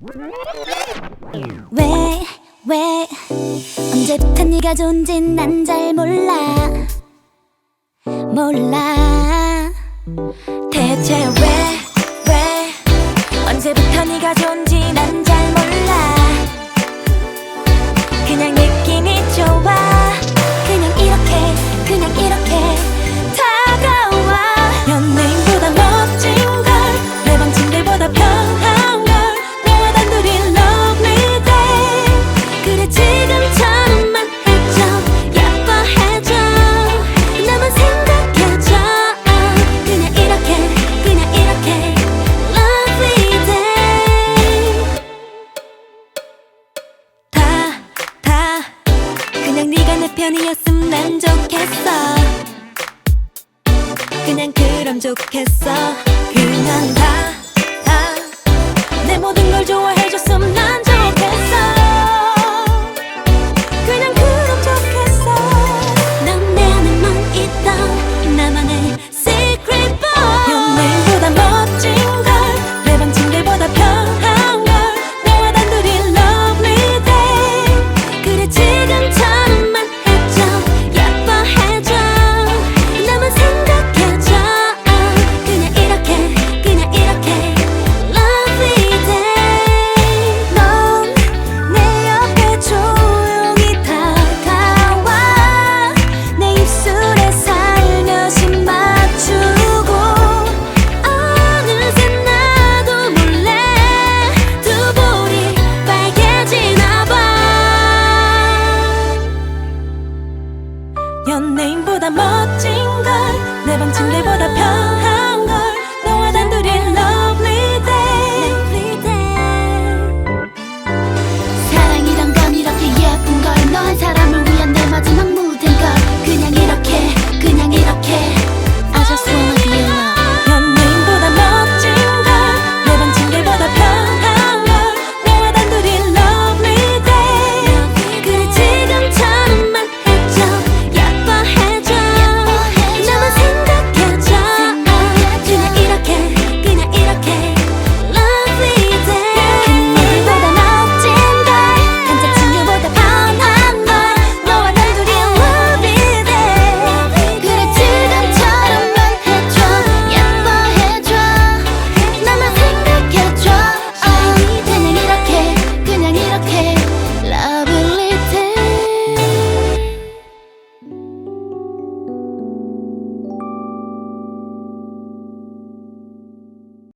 왜, 왜, 언제부터 네가 좋은진 난 잘 몰라. 몰라. 대체 왜, 왜, 언제부터 네가 좋은지 난잘 네가 내 편이었으면 난 좋겠어. 그냥 그럼 좋겠어. 그냥 다, 연예인보다 멋진 걸 내 방 침대보다 편한